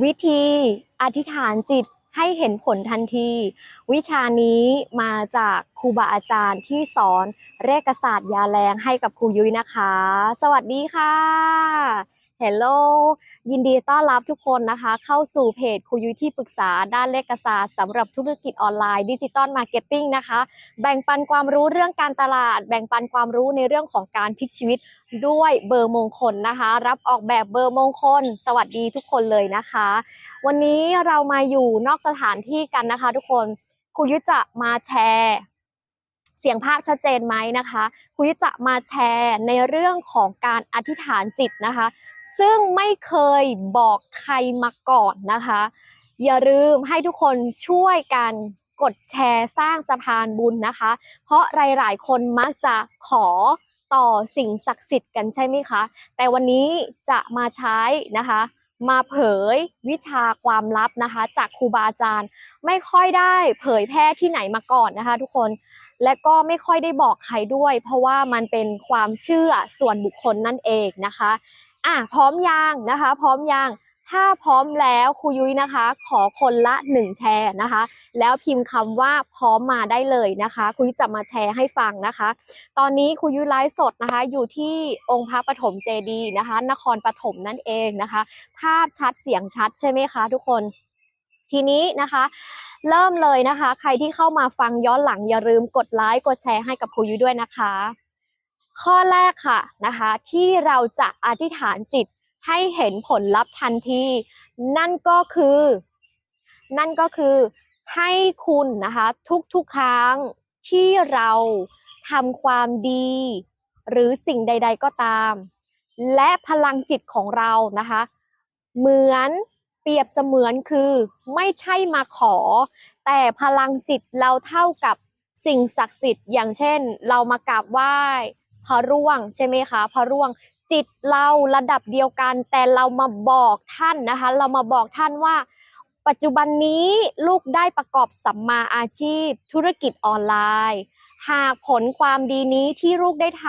วิธีอธิษฐานจิตให้เห็นผลทันที วิชานี้มาจากครูบาอาจารย์ที่สอนเรขศาสตร์ยาแรงให้กับครูยุ้ยนะคะ สวัสดีค่ะ Hello ยินดีต้อนรับทุกคนนะคะ เข้าสู่เพจครูยุ้ยที่ปรึกษาด้านเลขศาสตร์สำหรับธุรกิจออนไลน์ดิจิตอลมาร์เก็ตติ้งนะคะ แบ่งปันความรู้เรื่องการตลาด แบ่งปันความรู้ในเรื่องของการพลิกชีวิตด้วยเบอร์มงคลนะคะ รับออกแบบเบอร์มงคล สวัสดีทุกคนเลยนะคะ วันนี้เรามาอยู่นอกสถานที่กันนะคะ ทุกคนครูยุทธจะมาแชร์ เสียงภาคชัดเจนไหมนะคะครูยุทธจะมาแชร์ในเรื่องของการอธิษฐานจิตนะคะ ซึ่งไม่เคยบอกใครมาก่อนนะคะ อย่าลืมให้ทุกคนช่วยกันกดแชร์สร้างสะพานบุญนะคะ เพราะหลายๆ คนมักจะขอต่อสิ่งศักดิ์สิทธิ์กันใช่ไหมคะ แต่วันนี้จะมาใช้นะคะ มาเผยวิชาความลับนะคะ จากครูบาอาจารย์ ไม่ค่อยได้เผยแพร่ที่ไหนมาก่อนนะคะ ทุกคน และก็ไม่ค่อยได้บอกใครด้วย เพราะว่ามันเป็นความเชื่อส่วนบุคคลนั่นเองนะคะอะพร้อมยังนะคะ พร้อมยังถ้าพร้อมแล้วครูยุ้ยนะคะ ขอคนละหนึ่งแชร์นะคะ แล้วพิมพ์คำว่าพร้อมมาได้เลยนะคะครูยุ้ยจะมาแชร์ให้ฟังนะคะ ตอนนี้ครูยุ้ยไลฟ์สดนะคะ อยู่ที่องค์พระปฐมเจดีย์นะคะ นครปฐมนั่นเองนะคะ ภาพชัดเสียงชัดใช่ไหมคะทุกคน ทีนี้นะคะ เริ่มเลยนะคะ ใครที่เข้ามาฟังย้อนหลังอย่าลืมกดไลค์กดแชร์ให้กับครูยุ้ยด้วยนะคะ ข้อแรกค่ะนะคะ ที่เราจะอธิษฐานจิตให้เห็นผลลัพธ์ทันที นั่นก็คือ นั่นก็คือให้คุณนะคะทุกๆครั้งที่เราทำความดี หรือสิ่งใด ๆก็ตาม และพลังจิตของเรานะคะ เหมือน เปรียบเสมือนคือไม่ใช่มาขอ แต่พลังจิตเราเท่ากับสิ่งศักดิ์สิทธิ์ อย่างเช่น เรามากราบไหว้พระร่วงใช่ไหมคะพระร่วงจิตเราระดับเดียวกัน แต่เรามาบอกท่านนะคะ เรามาบอกท่านว่า ปัจจุบันนี้ลูกได้ประกอบสัมมาอาชีพ ธุรกิจออนไลน์ หากผลความดีนี้ที่ลูกได้ท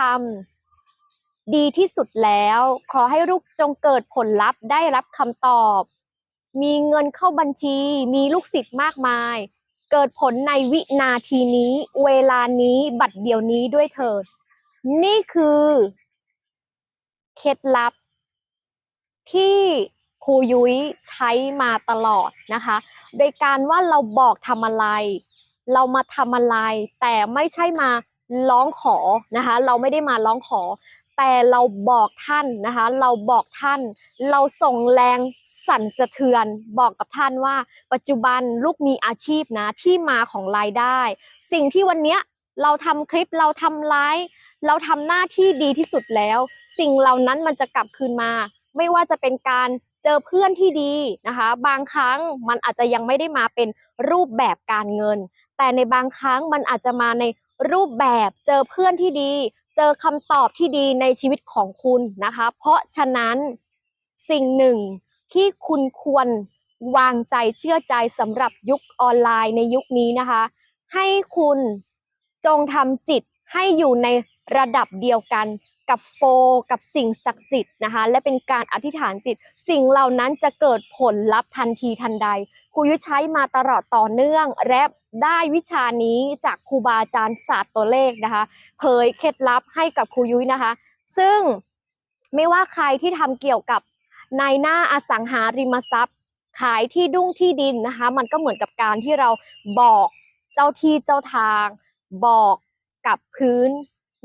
ำดีที่สุดแล้ว ขอให้ลูกจงเกิดผลลัพธ์ได้รับคำตอบ มีเงินเข้าบัญชี มีลูกศิษย์มากมาย เกิดผลในวินาทีนี้ เวลานี้บัดเดี๋ยวนี้ด้วยเถิด นี่คือเคล็ดลับ ที่ครูยุ้ยใช้มาตลอดนะคะ โดยการว่าเราบอกทำอะไร เรามาทำอะไร แต่ไม่ใช่มาร้องขอนะคะ เราไม่ได้มาร้องขอ แต่เราบอกท่านนะคะ เราบอกท่าน เราส่งแรงสั่นสะเทือน บอกกับท่านว่า ปัจจุบันลูกมีอาชีพนะที่มาของรายได้ สิ่งที่วันเนี้ยเราทำคลิปเราทำไลฟ์เราทำหน้าที่ดีที่สุดแล้ว สิ่งเหล่านั้นมันจะกลับคืนมา ไม่ว่าจะเป็นการเจอเพื่อนที่ดีนะคะ บางครั้งมันอาจจะยังไม่ได้มาเป็นรูปแบบการเงิน แต่ในบางครั้งมันอาจจะมาในรูปแบบเจอเพื่อนที่ดี เจอคำตอบที่ดีในชีวิตของคุณนะคะ เพราะฉะนั้นสิ่งหนึ่งที่คุณควรวางใจเชื่อใจสำหรับยุคออนไลน์ในยุคนี้นะคะ ให้คุณจงทำจิตให้อยู่ในระดับเดียวกัน กับโฟกับสิ่งศักดิ์สิทธิ์นะคะ และเป็นการอธิษฐานจิต สิ่งเหล่านั้นจะเกิดผลลัพธ์ทันทีทันใดครูยุ้ยใช้มาตลอดต่อเนื่องและได้วิชานี้จากครูบาอาจารย์ศาสตร์ตัวเลขนะคะเผยเคล็ดลับให้กับครูยุ้ยนะคะ ซึ่งไม่ว่าใครที่ทำเกี่ยวกับนายหน้าอสังหาริมทรัพย์ ขายที่ดุ้งที่ดินนะคะ มันก็เหมือนกับการที่เราบอกเจ้าที่เจ้าทาง บอกกับพื้น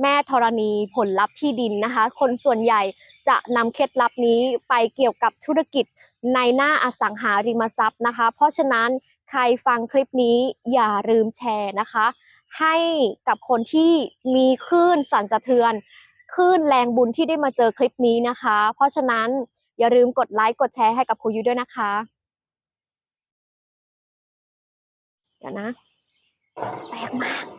แม่ธรณีผลลัพธ์ที่ดินนะคะ คนส่วนใหญ่จะนำเคล็ดลับนี้ไปเกี่ยวกับธุรกิจในหน้าอสังหาริมทรัพย์นะคะ เพราะฉะนั้นใครฟังคลิปนี้อย่าลืมแชร์นะคะ ให้กับคนที่มีคลื่นสั่นสะเทือนคลื่นแรงบุญที่ได้มาเจอคลิปนี้นะคะ เพราะฉะนั้นอย่าลืมกดไลค์กดแชร์ให้กับครูยุ้ยด้วยนะคะเดี๋ยวนะแปลกมาก